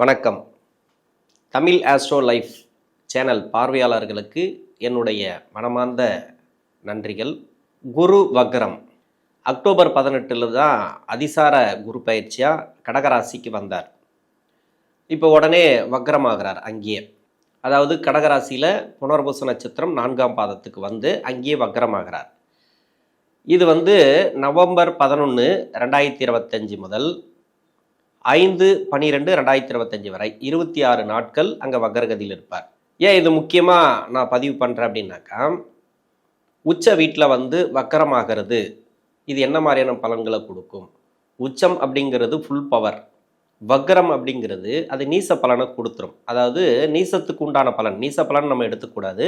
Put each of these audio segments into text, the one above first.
வணக்கம். Tamil astro life channel பார்வையாளர்களுக்கு என்னுடைய மனமார்ந்த நன்றிகள். குரு வக்ரம். அக்டோபர் பதினெட்டில் தான் அதிசார குரு பயிற்சியாக கடகராசிக்கு வந்தார். இப்போ உடனே வக்ரமாகிறார் அங்கேயே. அதாவது கடகராசியில் புனர்பூச நட்சத்திரம் நான்காம் பாதத்துக்கு வந்து அங்கேயே வக்ரமாகிறார். இது வந்து நவம்பர் பதினொன்று ரெண்டாயிரத்தி இருபத்தஞ்சி முதல் ஐந்து பன்னிரெண்டு ரெண்டாயிரத்தி இருபத்தஞ்சி வரை இருபத்தி ஆறு நாட்கள் அங்கே வக்ரகதியில் இருப்பார். ஏன் இது முக்கியமாக நான் பதிவு பண்ணுறேன் அப்படின்னாக்கா உச்ச வீட்டில் வந்து வக்கரமாகிறது இது என்ன மாதிரியான பலன்களை கொடுக்கும்? உச்சம் அப்படிங்கிறது ஃபுல் பவர் வக்ரம் அப்படிங்கிறது அது நீச பலனை கொடுத்துரும். அதாவது நீசத்துக்கு உண்டான பலன் நீச பலன் நம்ம எடுத்துக்கூடாது.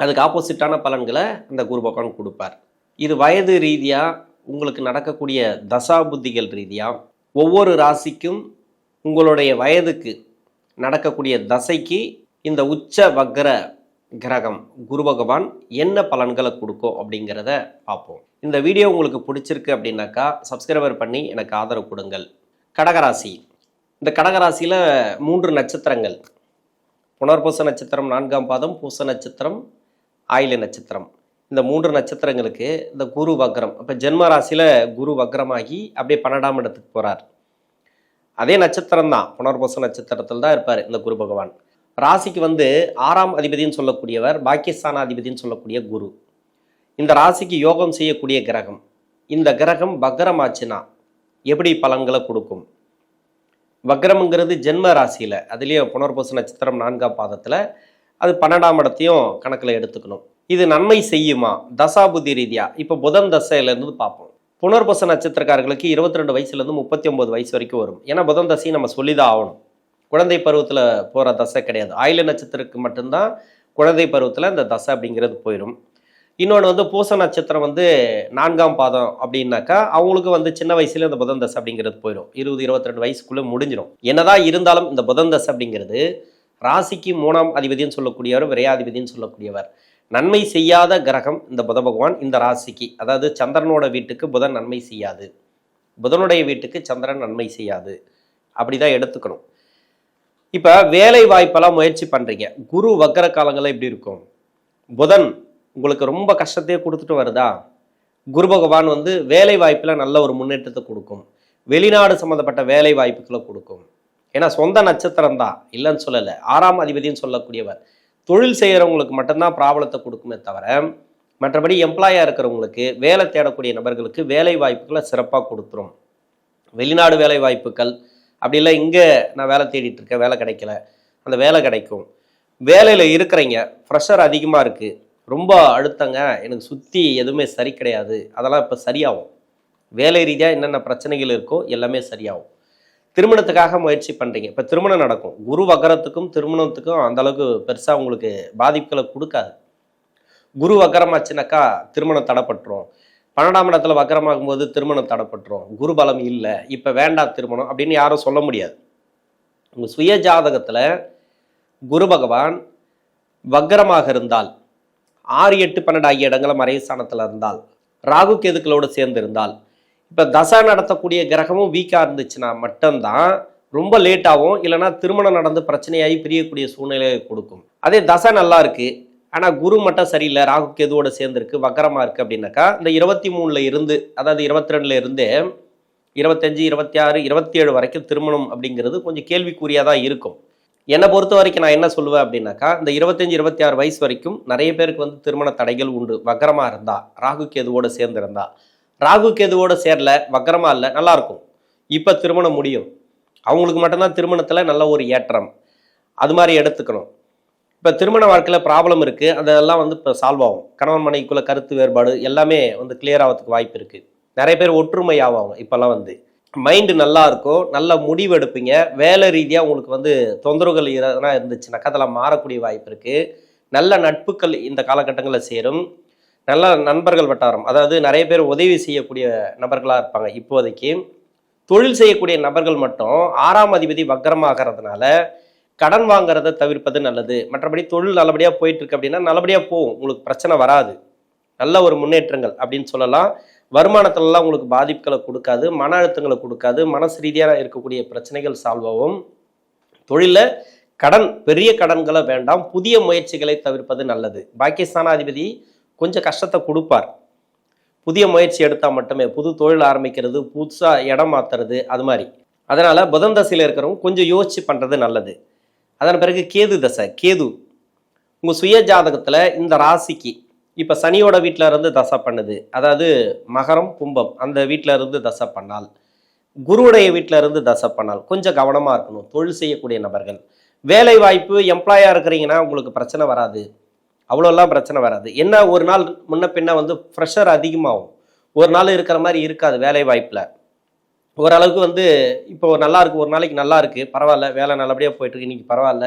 அதுக்கு ஆப்போசிட்டான பலன்களை அந்த குரு பகவான் கொடுப்பார். இது வயது ரீதியாக உங்களுக்கு நடக்கக்கூடிய தசா புத்திகள் ரீதியாக ஒவ்வொரு ராசிக்கும் உங்களுடைய வயதுக்கு நடக்கக்கூடிய தசைக்கு இந்த உச்ச வக்ர கிரகம் குரு பகவான் என்ன பலன்களை கொடுக்கும் அப்படிங்கிறத பார்ப்போம். இந்த வீடியோ உங்களுக்கு பிடிச்சிருக்கு அப்படின்னாக்கா சப்ஸ்கிரைபர் பண்ணி எனக்கு ஆதரவு கொடுங்கள். கடகராசி. இந்த கடகராசியில் மூன்று நட்சத்திரங்கள். புனர்பூச நட்சத்திரம் நான்காம் பாதம் பூச நட்சத்திரம் ஆயில நட்சத்திரம். இந்த மூன்று நட்சத்திரங்களுக்கு இந்த குரு வக்ரம் இப்போ ஜென்ம ராசியில் குரு வக்ரமாகி அப்படியே பன்னெண்டாம் இடத்துக்கு போகிறார் அதே நட்சத்திரம் தான் புனர்பூச நட்சத்திரத்தில் தான் இருப்பார் இந்த குரு பகவான். ராசிக்கு வந்து ஆறாம் அதிபதின்னு சொல்லக்கூடியவர் பாக்கியஸ்தான அதிபதின்னு சொல்லக்கூடிய குரு. இந்த ராசிக்கு யோகம் செய்யக்கூடிய கிரகம். இந்த கிரகம் வக்ரமாச்சுன்னா எப்படி பலன்களை கொடுக்கும்? வக்ரம்ங்கிறது ஜென்ம ராசியில் அதுலேயே புனர்பூச நட்சத்திரம் நான்காம் பாதத்தில் அது பன்னெண்டாம் இடத்தையும் கணக்கில் எடுத்துக்கணும். இது நன்மை செய்யுமா? தசாபுத்தி ரீதியாக இப்போ புதன் தசையிலேருந்து பார்ப்போம். புனர்பூச நட்சத்திரக்காரர்களுக்கு இருபத்தி ரெண்டு வயசுலேருந்து முப்பத்தி ஒம்பது வயசு வரைக்கும் வரும். ஏன்னா புதன் தசையை நம்ம சொல்லி தான் ஆகணும். குழந்தை பருவத்தில் போகிற தசை கிடையாது. ஆயில நட்சத்திரத்துக்கு மட்டும்தான் குழந்தை பருவத்தில் இந்த தசை அப்படிங்கிறது போயிடும் இன்னொன்று வந்து பூச நட்சத்திரம் வந்து நான்காம் பாதம் அப்படின்னாக்கா அவங்களுக்கு வந்து சின்ன வயசுல இந்த புதன் தசை அப்படிங்கிறது போயிடும் இருபது இருபத்தி ரெண்டு வயசுக்குள்ளே முடிஞ்சிடும் என்னதான் இருந்தாலும் இந்த புதன் தசை அப்படிங்கிறது ராசிக்கு மூணாம் அதிபதினு சொல்லக்கூடியவர் விரையாதிபதினு சொல்லக்கூடியவர். நன்மை செய்யாத கிரகம் இந்த புத பகவான் இந்த ராசிக்கு. அதாவது சந்திரனோட வீட்டுக்கு புதன் நன்மை செய்யாது. புதனுடைய வீட்டுக்கு சந்திரன் நன்மை செய்யாது. அப்படிதான் எடுத்துக்கணும். இப்போ வேலை வாய்ப்பெல்லாம் முயற்சி பண்ணுறீங்க குரு வக்கர காலங்களில் எப்படி இருக்கும்? புதன் உங்களுக்கு ரொம்ப கஷ்டத்தையே கொடுத்துட்டு வருதா? குரு பகவான் வந்து வேலை வாய்ப்பில் நல்ல ஒரு முன்னேற்றத்தை கொடுக்கும். வெளிநாடு சம்மந்தப்பட்ட வேலை வாய்ப்புகளை கொடுக்கும். ஏன்னா சொந்த நட்சத்திரம் தான் இல்லைன்னு சொல்லலை. ஆறாம் அதிபதினு சொல்லக்கூடியவர். தொழில் செய்கிறவங்களுக்கு மட்டும்தான் ப்ராப்ளத்தை கொடுக்குமே தவிர மற்றபடி எம்ப்ளாயாக இருக்கிறவங்களுக்கு வேலை தேடக்கூடிய நபர்களுக்கு வேலை வாய்ப்புகளை சிறப்பாக கொடுத்துரும். வெளிநாடு வேலை வாய்ப்புகள் அப்படி இல்லை இங்கே நான் வேலை தேடிட்டு இருக்கேன் வேலை கிடைக்கல அந்த வேலை கிடைக்கும். வேலையில் இருக்கிறீங்க ப்ரெஷர் அதிகமாக இருக்குது ரொம்ப அழுத்தங்க எனக்கு சுற்றி எதுவுமே சரி கிடையாது அதெல்லாம் இப்போ சரியாகும். வேலை ரீதியாக என்னென்ன பிரச்சனைகள் இருக்கோ எல்லாமே சரியாகும். திருமணத்துக்காக முயற்சி பண்ணுறீங்க இப்போ திருமணம் நடக்கும். குரு வக்கரத்துக்கும் திருமணத்துக்கும் அந்தளவுக்கு பெருசாக உங்களுக்கு பாதிப்புகளை கொடுக்காது. குரு வக்கரமாச்சுனாக்கா திருமணம் தடைப்பட்டுரும். பன்னெண்டாம் இடத்துல வக்கரமாகும் போது திருமணம் தடைப்பட்டுரும். குரு பலம் இல்லை. இப்போ வேண்டாம் திருமணம் அப்படின்னு யாரும் சொல்ல முடியாது. உங்கள் சுய ஜாதகத்தில் குரு பகவான் வக்கரமாக இருந்தால் ஆறு எட்டு பன்னெண்டு ஆகிய இடங்களை இடங்கள மறைஸ்தானத்தில் இருந்தால் ராகு கேதுக்களோடு சேர்ந்து இருந்தால் இப்போ தசா நடத்தக்கூடிய கிரகமும் வீக்காக இருந்துச்சுன்னா மட்டும்தான் ரொம்ப லேட் ஆகும். இல்லைன்னா திருமணம் நடந்து பிரச்சனையாகி பிரியக்கூடிய சூழ்நிலையை கொடுக்கும். அதே தசை நல்லா இருக்குது ஆனால் குரு மட்டும் சரியில்லை. ராகு கேதுவோட சேர்ந்துருக்கு. வக்கரமாக இருக்குது அப்படின்னாக்கா இந்த இருபத்தி மூணில் இருந்து அதாவது இருபத்தி ரெண்டுல இருந்தே இருபத்தஞ்சி இருபத்தி ஆறு இருபத்தி ஏழு வரைக்கும் திருமணம் அப்படிங்கிறது கொஞ்சம் கேள்விக்குறியாக தான் இருக்கும். என்னை பொறுத்த வரைக்கும் நான் என்ன சொல்லுவேன் அப்படின்னாக்கா இந்த இருபத்தஞ்சி இருபத்தி ஆறு வயசு வரைக்கும் நிறைய பேருக்கு வந்து திருமண தடைகள் உண்டு. வக்கரமாக இருந்தா ராகு கேதுவோடு சேர்ந்திருந்தா. ராகு கேதுவோட சேரல வக்கரமாக இல்லை நல்லா இருக்கும். இப்போ திருமணம் முடியும். அவங்களுக்கு மட்டும்தான் திருமணத்தில் நல்ல ஒரு ஏற்றம். அது மாதிரி எடுத்துக்கணும். இப்போ திருமண வாழ்க்கையில் ப்ராப்ளம் இருக்குது அதெல்லாம் வந்து இப்போ சால்வ் ஆகும். கணவன் மனைவிக்குள்ள கருத்து வேறுபாடு எல்லாமே வந்து கிளியர் ஆகிறதுக்கு வாய்ப்பு இருக்குது நிறைய பேர் ஒற்றுமை ஆவாங்க இப்போல்லாம் வந்து. மைண்டு நல்லா இருக்கும் நல்ல முடிவு எடுப்பீங்க. வேலை ரீதியாக உங்களுக்கு வந்து தொந்தரவுகள் எதனா இருந்துச்சுனாக்கா அதெல்லாம் மாறக்கூடிய வாய்ப்பு இருக்குது நல்ல நட்புகள் இந்த காலகட்டங்களில் சேரும். நல்ல நண்பர்கள் வட்டாரம். அதாவது நிறைய பேர் உதவி செய்யக்கூடிய நபர்களாக இருப்பாங்க இப்போதைக்கு. தொழில் செய்யக்கூடிய நபர்கள் மட்டும் ஆறாம் அதிபதி வக்கரமாகிறதுனால கடன் வாங்குறதை தவிர்ப்பது நல்லது. மற்றபடி தொழில் நல்லபடியாக போயிட்டு இருக்கு அப்படின்னா நல்லபடியாக போகும். உங்களுக்கு பிரச்சனை வராது. நல்ல ஒரு முன்னேற்றங்கள் அப்படின்னு சொல்லலாம். வருமானத்துலலாம் உங்களுக்கு பாதிப்புகளை கொடுக்காது. மன அழுத்தங்களை கொடுக்காது. மனசு ரீதியாக இருக்கக்கூடிய பிரச்சனைகள் சால்வ் ஆகும். தொழிலில் கடன் பெரிய கடன்களை வேண்டாம். புதிய முயற்சிகளை தவிர்ப்பது நல்லது. பாகிஸ்தானாதிபதி கொஞ்சம் கஷ்டத்தை கொடுப்பார். புதிய முயற்சி எடுத்தால் மட்டுமே புது தொழில் ஆரம்பிக்கிறது புதுசாக இடம் மாற்றுறது அது மாதிரி. அதனால் புதன் தசையில் இருக்கிறவங்க கொஞ்சம் யோசிச்சு பண்ணுறது நல்லது. அதன் பிறகு கேது தசை கேது. உங்கள் சுய ஜாதகத்தில் இந்த ராசிக்கு இப்போ சனியோட வீட்டில் இருந்து தசை பண்ணுது. அதாவது மகரம் கும்பம் அந்த வீட்டில் இருந்து தசை பண்ணால் குருவுடைய வீட்டில் இருந்து தசை பண்ணால் கொஞ்சம் கவனமாக இருக்கணும். தொழில் செய்யக்கூடிய நபர்கள். வேலை வாய்ப்பு எம்ப்ளாயாக இருக்கிறீங்கன்னா உங்களுக்கு பிரச்சனை வராது. அவ்வளோலாம் பிரச்சனை வராது. என்ன ஒரு நாள் முன்ன பின்ன வந்து ப்ரெஷர் அதிகமாகும். ஒரு நாள் இருக்கிற மாதிரி இருக்காது வேலை வாய்ப்பில். ஓரளவுக்கு வந்து இப்போ நல்லா இருக்கு ஒரு நாளைக்கு நல்லா இருக்கு பரவாயில்ல வேலை நல்லபடியாக போயிட்டு இருக்கு இன்னைக்கு பரவாயில்ல.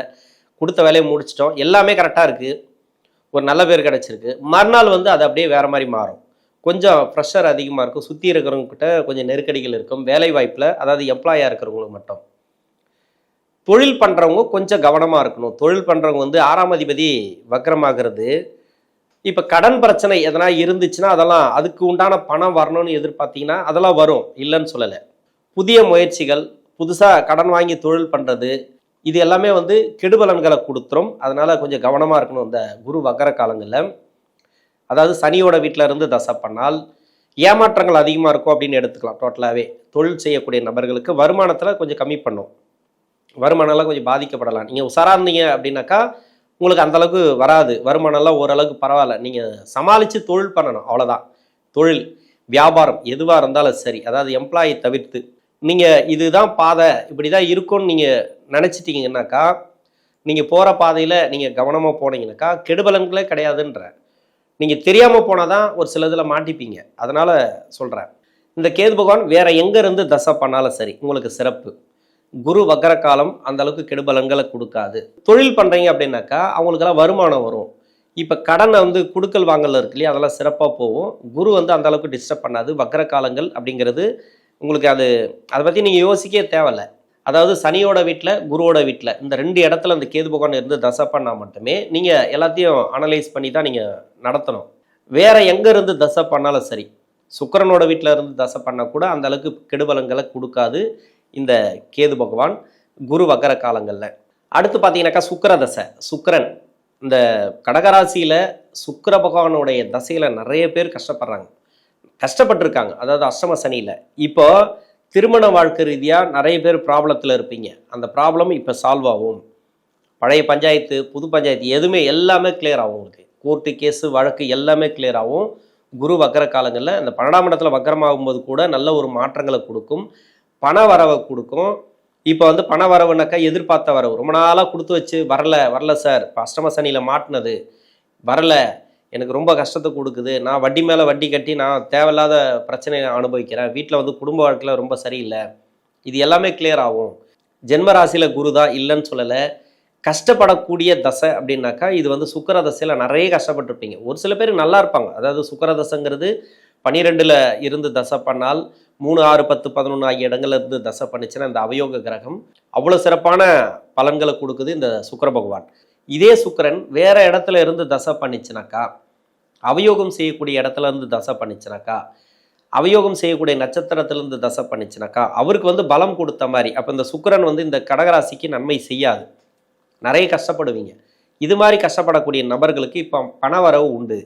கொடுத்த வேலையை முடிச்சிட்டோம் எல்லாமே கரெக்டாக இருக்கு. ஒரு நல்ல பேர் கிடச்சிருக்கு. மறுநாள் வந்து அது அப்படியே வேற மாதிரி மாறும். கொஞ்சம் ப்ரெஷர் அதிகமாக இருக்கும். சுற்றி இருக்கிறவங்க கிட்ட கொஞ்சம் நெருக்கடிகள் இருக்கும். வேலை வாய்ப்பில் அதாவது எம்ப்ளாயாக இருக்கிறவங்களுக்கு மட்டும். தொழில் பண்ணுறவங்க கொஞ்சம் கவனமாக இருக்கணும். தொழில் பண்ணுறவங்க வந்து ஆறாம் அதிபதி வக்கரமாகிறது இப்போ கடன் பிரச்சனை எதனா இருந்துச்சுன்னா அதெல்லாம் அதுக்கு உண்டான பணம் வரணும்னு எதிர்பார்த்தீங்கன்னா அதெல்லாம் வரும். இல்லைன்னு சொல்லலை. புதிய முயற்சிகள் புதுசாக கடன் வாங்கி தொழில் பண்ணுறது இது எல்லாமே வந்து கெடுபலன்களை கொடுத்துரும். அதனால் கொஞ்சம் கவனமாக இருக்கணும் இந்த குரு வக்கர காலங்களில். அதாவது சனியோட வீட்டில் இருந்து தசை பண்ணால் ஏமாற்றங்கள் அதிகமாக இருக்கும் அப்படின்னு எடுத்துக்கலாம். டோட்டலாகவே தொழில் செய்யக்கூடிய நபர்களுக்கு வருமானத்தில் கொஞ்சம் கம்மி பண்ணும். வருமானம்லாம் கொஞ்சம் பாதிக்கப்படலாம். நீங்கள் உஷாராக இருந்தீங்க அப்படின்னாக்கா உங்களுக்கு அந்தளவுக்கு வராது. வருமானம்லாம் ஓரளவுக்கு பரவாயில்ல. நீங்கள் சமாளித்து தொழில் பண்ணணும். அவ்வளோதான் தொழில் வியாபாரம் எதுவாக இருந்தாலும் சரி. அதாவது எம்ப்ளாயி தவிர்த்து. நீங்கள் இதுதான் பாதை. இப்படி தான் இருக்கும்னு நீங்கள் நினச்சிட்டிங்கன்னாக்கா நீங்கள் போகிற பாதையில் நீங்கள் கவனமாக போனீங்கன்னாக்கா கெடுபலன்களே கிடையாதுன்ற. நீங்கள் தெரியாமல் போனால் தான் ஒரு சில இதில் மாட்டிப்பீங்க. அதனால் சொல்கிறேன் இந்த கேது பகவான் வேறு எங்கேருந்து தசை பண்ணாலும் சரி உங்களுக்கு சிறப்பு. குரு வக்கர காலம் அந்த அளவுக்கு கெடுபலன்களை கொடுக்காது. தொழில் பண்ணுறீங்க அப்படின்னாக்கா அவங்களுக்கெல்லாம் வருமானம் வரும். இப்போ கடனை வந்து குடுக்கல் வாங்கல இருக்கு இல்லையா அதெல்லாம் சிறப்பாக போகும். குரு வந்து அந்த அளவுக்கு டிஸ்டர்ப் பண்ணாது. வக்கர காலங்கள் அப்படிங்கிறது உங்களுக்கு அது அதை பற்றி நீங்கள் யோசிக்கவே தேவையில்ல. அதாவது சனியோட வீட்டில் குருவோட வீட்டில் இந்த ரெண்டு இடத்துல அந்த கேது பகவான் இருந்து தசை பண்ணால் மட்டுமே நீங்கள் எல்லாத்தையும் அனலைஸ் பண்ணி தான் நீங்கள் நடத்தணும். வேறு எங்கே இருந்து தசை பண்ணாலும் சரி சுக்கரனோட வீட்டில் இருந்து தசை பண்ணால் கூட அந்த அளவுக்கு கொடுக்காது. இந்த கேது பகவான் குரு வக்கர காலங்களில். அடுத்து பார்த்தீங்கன்னாக்கா சுக்கிர தசை சுக்கிரன் இந்த கடகராசியில் சுக்கர பகவானுடைய தசையில் நிறைய பேர் கஷ்டப்படுறாங்க. கஷ்டப்பட்டிருக்காங்க. அதாவது அஷ்டம சனியில். இப்போ திருமண வாழ்க்கை ரீதியாக நிறைய பேர் ப்ராப்ளத்தில் இருப்பீங்க. அந்த ப்ராப்ளம் இப்போ சால்வ் ஆகும். பழைய பஞ்சாயத்து புது பஞ்சாயத்து எதுவுமே எல்லாமே கிளியர் ஆகும் உங்களுக்கு. கோர்ட்டு கேஸு வழக்கு எல்லாமே கிளியர் ஆகும். குரு வக்கர காலங்களில் அந்த பன்னெண்டாம் இடத்துல வக்கரமாகும்போது கூட நல்ல ஒரு மாற்றங்களை கொடுக்கும். பண வரவை கொடுக்கும். இப்போ வந்து பண வரவுனாக்கா எதிர்பார்த்த வரவு. ரொம்ப நாளாக கொடுத்து வச்சு வரல வரல சார் இப்போ அஷ்டம சனியில் மாட்டினது. வரல. எனக்கு ரொம்ப கஷ்டத்தை கொடுக்குது. நான் வட்டி மேலே வட்டி கட்டி நான் தேவையில்லாத பிரச்சனையை அனுபவிக்கிறேன். வீட்டில் வந்து குடும்ப வாழ்க்கையில் ரொம்ப சரியில்லை. இது எல்லாமே கிளியர் ஆகும். ஜென்ம ராசியில் குரு தான் இல்லைன்னு சொல்லலை. கஷ்டப்படக்கூடிய தசை அப்படின்னாக்கா இது வந்து சுக்கர தசையில் நிறைய கஷ்டப்பட்டிருப்பீங்க. ஒரு சில பேர் நல்லா இருப்பாங்க. அதாவது சுக்கர தசைங்கிறது பனிரெண்டில் இருந்து தசை பண்ணால் மூணு ஆறு பத்து பதினொன்று ஆகிய இடங்கள்ல இருந்து தசை பண்ணுச்சுன்னா இந்த அவயோக கிரகம் அவ்வளோ சிறப்பான பலன்களை கொடுக்குது இந்த சுக்கர பகவான். இதே சுக்கிரன் வேற இடத்துல இருந்து தசை பண்ணிச்சுனாக்கா அவயோகம் செய்யக்கூடிய இடத்துல இருந்து தசை பண்ணிச்சுனாக்கா அவயோகம் செய்யக்கூடிய நட்சத்திரத்திலிருந்து தசை பண்ணிச்சுனாக்கா அவருக்கு வந்து பலம் கொடுத்த மாதிரி அப்போ இந்த சுக்கிரன் வந்து இந்த கடகராசிக்கு நன்மை செய்யாது. நிறைய கஷ்டப்படுவீங்க. இது மாதிரி கஷ்டப்படக்கூடிய நபர்களுக்கு இப்போ பண வரவு உண்டு.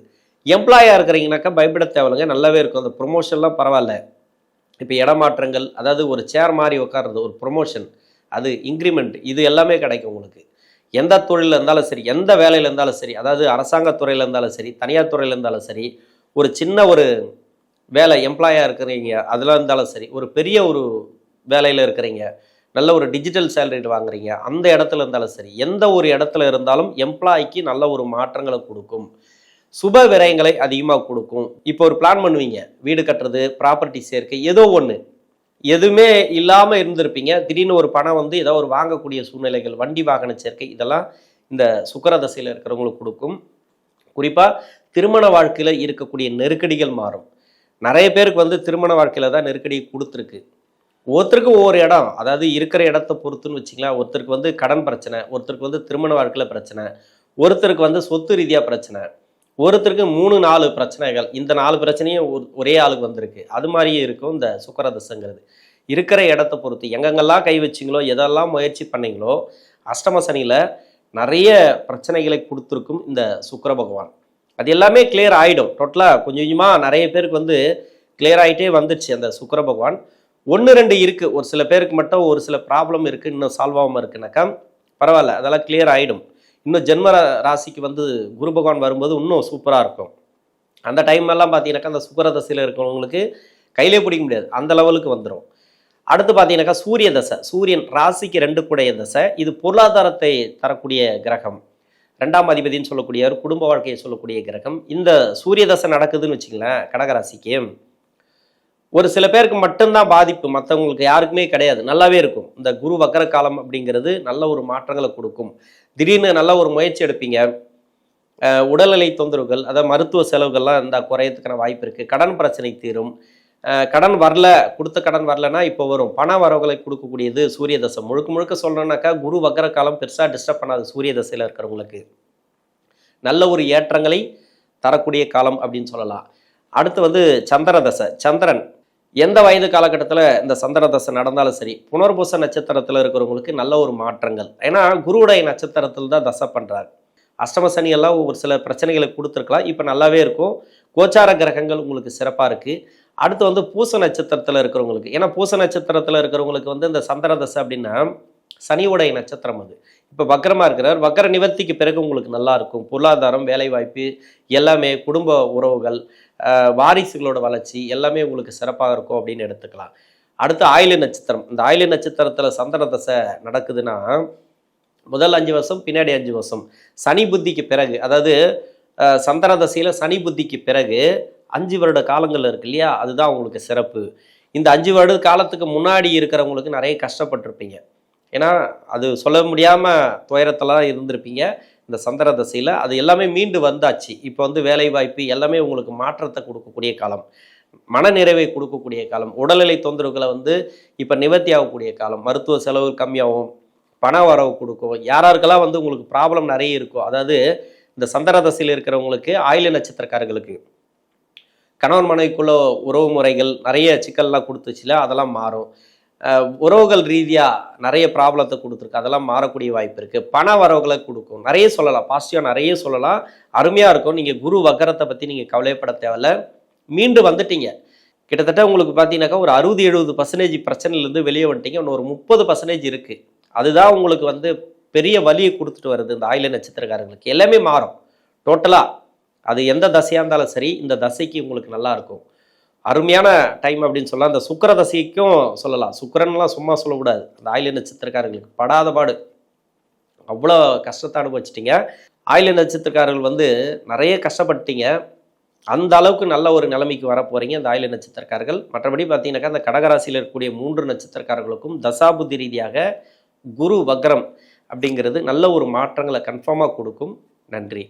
எம்ப்ளாயாக இருக்கிறீங்கனாக்கா பயப்பட தேவையில்லைங்க. நல்லாவே இருக்கும். அந்த ப்ரொமோஷன்லாம் பரவாயில்ல. இப்போ இடமாற்றங்கள் அதாவது ஒரு சேர் மாதிரி உட்கார்றது ஒரு ப்ரொமோஷன் அது இன்க்ரிமெண்ட் இது எல்லாமே கிடைக்கும் உங்களுக்கு. எந்த தொழிலில் இருந்தாலும் சரி எந்த வேலையில் இருந்தாலும் சரி அதாவது அரசாங்க துறையில் இருந்தாலும் சரி தனியார் துறையில் இருந்தாலும் சரி ஒரு சின்ன ஒரு வேலை எம்ப்ளாயாக இருக்கிறீங்க அதில் இருந்தாலும் சரி ஒரு பெரிய ஒரு வேலையில் இருக்கிறீங்க நல்ல ஒரு டிஜிட்டல் சேலரி வாங்குறீங்க அந்த இடத்துல இருந்தாலும் சரி எந்த ஒரு இடத்துல இருந்தாலும் எம்ப்ளாய்க்கு நல்ல ஒரு மாற்றங்களை கொடுக்கும். சுப விரயங்களை அதிகமாக கொடுக்கும். இப்போ ஒரு பிளான் பண்ணுவீங்க. வீடு கட்டுறது ப்ராப்பர்ட்டி சேர்க்கை ஏதோ ஒன்று எதுவுமே இல்லாமல் இருந்திருப்பீங்க. திடீர்னு ஒரு பணம் வந்து ஏதோ ஒரு வாங்கக்கூடிய சூழ்நிலைகள் வண்டி வாகன சேர்க்கை இதெல்லாம் இந்த சுக்கர தசையில் இருக்கிறவங்களுக்கு கொடுக்கும். குறிப்பாக திருமண வாழ்க்கையில் இருக்கக்கூடிய நெருக்கடிகள் மாறும். நிறைய பேருக்கு வந்து திருமண வாழ்க்கையில் தான் நெருக்கடி கொடுத்துருக்கு. ஒருத்தருக்கு ஒவ்வொரு இடம். அதாவது இருக்கிற இடத்த பொறுத்துன்னு வச்சுக்கலாம் ஒருத்தருக்கு வந்து கடன் பிரச்சனை ஒருத்தருக்கு வந்து திருமண வாழ்க்கையில் பிரச்சனை ஒருத்தருக்கு வந்து சொத்து ரீதியாக பிரச்சனை. ஒருத்தருக்கு மூணு நாலு பிரச்சனைகள். இந்த நாலு பிரச்சனையும் ஒரே ஆளுக்கு வந்திருக்கு. அது மாதிரியே இருக்கும் இந்த சுக்கரதசங்கிறது. இருக்கிற இடத்த பொறுத்து எங்கெங்கெல்லாம் கை வச்சிங்களோ எதெல்லாம் முயற்சி பண்ணீங்களோ அஷ்டம சனியில் நிறைய பிரச்சனைகளை கொடுத்துருக்கும் இந்த சுக்கர பகவான். அது எல்லாமே கிளியர் ஆகிடும் டோட்டலாக கொஞ்சம் கொஞ்சமாக நிறைய பேருக்கு வந்து கிளியர் ஆகிட்டே வந்துடுச்சு அந்த சுக்கர பகவான். ஒன்று ரெண்டு இருக்குது ஒரு சில பேருக்கு மட்டும் ஒரு சில ப்ராப்ளம் இருக்குது இன்னும் சால்வ் ஆகாமல் இருக்குனாக்கா பரவாயில்ல. அதெல்லாம் கிளியர் ஆகிடும் இன்னும் ஜென்ம ராசிக்கு வந்து குரு பகவான் வரும்போது இன்னும் சூப்பராக இருக்கும். அந்த டைம் எல்லாம் பார்த்தீங்கன்னாக்கா அந்த சுக்கர தசையில் இருக்கிறவங்களுக்கு கையிலே பிடிக்க முடியாது. அந்த லெவலுக்கு வந்துடும் அடுத்து பார்த்தீங்கன்னாக்கா சூரிய தசை. சூரியன் ராசிக்கு ரெண்டு கூடைய தசை. இது பொருளாதாரத்தை தரக்கூடிய கிரகம். ரெண்டாம் அதிபதினு சொல்லக்கூடியவர் குடும்ப வாழ்க்கையை சொல்லக்கூடிய கிரகம். இந்த சூரிய தசை நடக்குதுன்னு வச்சுங்களேன் கடகராசிக்கு. ஒரு சில பேருக்கு மட்டும்தான் பாதிப்பு. மற்றவங்களுக்கு யாருக்குமே கிடையாது. நல்லாவே இருக்கும். இந்த குரு வக்கர காலம் அப்படிங்கிறது நல்ல ஒரு மாற்றங்களை கொடுக்கும். திடீர்னு நல்ல ஒரு முயற்சி எடுப்பீங்க. உடல்நிலை தொந்தரவுகள் அதாவது மருத்துவ செலவுகள்லாம் இருந்தால் குறையத்துக்கான வாய்ப்பு இருக்குது கடன் பிரச்சனை தீரும். கடன் வரல கொடுத்த கடன் வரலன்னா இப்போ வரும். பண வரவுகளை கொடுக்கக்கூடியது சூரிய தசை. முழுக்க முழுக்க சொல்லணும்னாக்கா குரு வக்கர காலம் பெருசாக டிஸ்டர்ப் பண்ணாது சூரிய தசையில் இருக்கிறவங்களுக்கு. நல்ல ஒரு ஏற்றங்களை தரக்கூடிய காலம் அப்படின்னு சொல்லலாம். அடுத்து வந்து சந்திர தசை. சந்திரன் எந்த வயது காலகட்டத்தில் இந்த சந்திர தசை நடந்தாலும் சரி புனர்பூச நட்சத்திரத்தில் இருக்கிறவங்களுக்கு நல்ல ஒரு மாற்றங்கள். ஏன்னா குருவுடைய நட்சத்திரத்தில் தான் தசை பண்ணுறாரு அஷ்டம சனி எல்லாம் ஒரு சில பிரச்சனைகளை கொடுத்துருக்கலாம். இப்போ நல்லாவே இருக்கும். கோச்சார கிரகங்கள் உங்களுக்கு சிறப்பாக இருக்குது அடுத்து வந்து பூச நட்சத்திரத்தில் இருக்கிறவங்களுக்கு ஏன்னா பூச நட்சத்திரத்தில் இருக்கிறவங்களுக்கு வந்து இந்த சந்திர தசை அப்படின்னா சனியுடைய நட்சத்திரம் அது. இப்போ வக்கரமாக இருக்கிறார். வக்கர நிவர்த்திக்கு பிறகு உங்களுக்கு நல்லா இருக்கும். பொருளாதாரம் வேலைவாய்ப்பு எல்லாமே குடும்ப உறவுகள் வாரிசுகளோட வளர்ச்சி எல்லாமே உங்களுக்கு சிறப்பாக இருக்கும் அப்படின்னு எடுத்துக்கலாம். அடுத்து ஆயில நட்சத்திரம். இந்த ஆயில நட்சத்திரத்தில் சந்திர தசை நடக்குதுன்னா முதல் அஞ்சு வருஷம் பின்னாடி அஞ்சு வருஷம். சனி புத்திக்கு பிறகு அதாவது சந்திர தசையில் சனி புத்திக்கு பிறகு அஞ்சு வருட காலங்கள் இருக்கு இல்லையா? அதுதான் உங்களுக்கு சிறப்பு. இந்த அஞ்சு வருட காலத்துக்கு முன்னாடி இருக்கிறவங்களுக்கு நிறைய கஷ்டப்பட்டிருப்பீங்க. ஏன்னா அது சொல்ல முடியாமல் துயரத்தெல்லாம் இருந்திருப்பீங்க. இந்த சந்திர தசையில் அது எல்லாமே மீண்டு வந்தாச்சு. இப்போ வந்து வேலை வாய்ப்பு எல்லாமே உங்களுக்கு மாற்றத்தை கொடுக்கக்கூடிய காலம். மனநிறைவை கொடுக்கக்கூடிய காலம். உடல்நிலை தொந்தரவுகளை வந்து இப்போ நிவர்த்தி ஆகக்கூடிய காலம். மருத்துவ செலவு கம்மியாகும். பண வரவு கொடுக்கும். யாராருக்கெல்லாம் வந்து உங்களுக்கு ப்ராப்ளம் நிறைய இருக்கும் அதாவது இந்த சந்திர தசையில் இருக்கிறவங்களுக்கு ஆயில நட்சத்திரக்காரர்களுக்கு கணவன் மனைவிக்குள்ள உறவு முறைகள் நிறைய சிக்கல்லாம் கொடுத்துச்சுல அதெல்லாம் மாறும். உறவுகள் ரீதியாக நிறைய ப்ராப்ளத்தை கொடுத்துருக்கு. அதெல்லாம் மாறக்கூடிய வாய்ப்பு இருக்குது பண வரவுகளை கொடுக்கும். நிறைய சொல்லலாம். பாசிட்டிவாக நிறைய சொல்லலாம். அருமையாக இருக்கும். நீங்கள் குரு வக்கரத்தை பற்றி நீங்கள் கவலைப்பட தேவையில்ல. மீண்டு வந்துட்டீங்க. கிட்டத்தட்ட உங்களுக்கு பார்த்தீங்கன்னாக்கா ஒரு அறுபது எழுபது பர்சன்டேஜ் பிரச்சனையிலேருந்து வெளியே வந்துட்டீங்க. இன்னும் ஒரு முப்பது பர்சன்டேஜ் இருக்குது அதுதான் உங்களுக்கு வந்து பெரிய வலியை கொடுத்துட்டு வருது இந்த ஆயில நட்சத்திரக்காரங்களுக்கு. எல்லாமே மாறும். டோட்டலாக அது எந்த தசையாக இருந்தாலும் சரி இந்த தசைக்கு உங்களுக்கு நல்லாயிருக்கும் அருமையான டைம் அப்படின்னு சொல்லலாம். அந்த சுக்கரதசைக்கும் சொல்லலாம். சுக்கரன்லாம் சும்மா சொல்லக்கூடாது. அந்த ஆயில நட்சத்திரக்காரங்களுக்கு படாத பாடு. அவ்வளோ கஷ்டத்தை அனுபவிச்சிட்டிங்க. ஆயில நட்சத்திரக்காரர்கள் வந்து நிறைய கஷ்டப்பட்டீங்க அந்த அளவுக்கு நல்ல ஒரு நிலைமைக்கு வர போகிறீங்க அந்த ஆயில நட்சத்திரக்காரர்கள். மற்றபடி பார்த்தீங்கன்னாக்கா அந்த கடகராசியில் இருக்கக்கூடிய மூன்று நட்சத்திரக்காரர்களுக்கும் தசாபுத்தி ரீதியாக குரு வக்ரம் அப்படிங்கிறது நல்ல ஒரு மாற்றங்களை கன்ஃபார்மாக கொடுக்கும். நன்றி.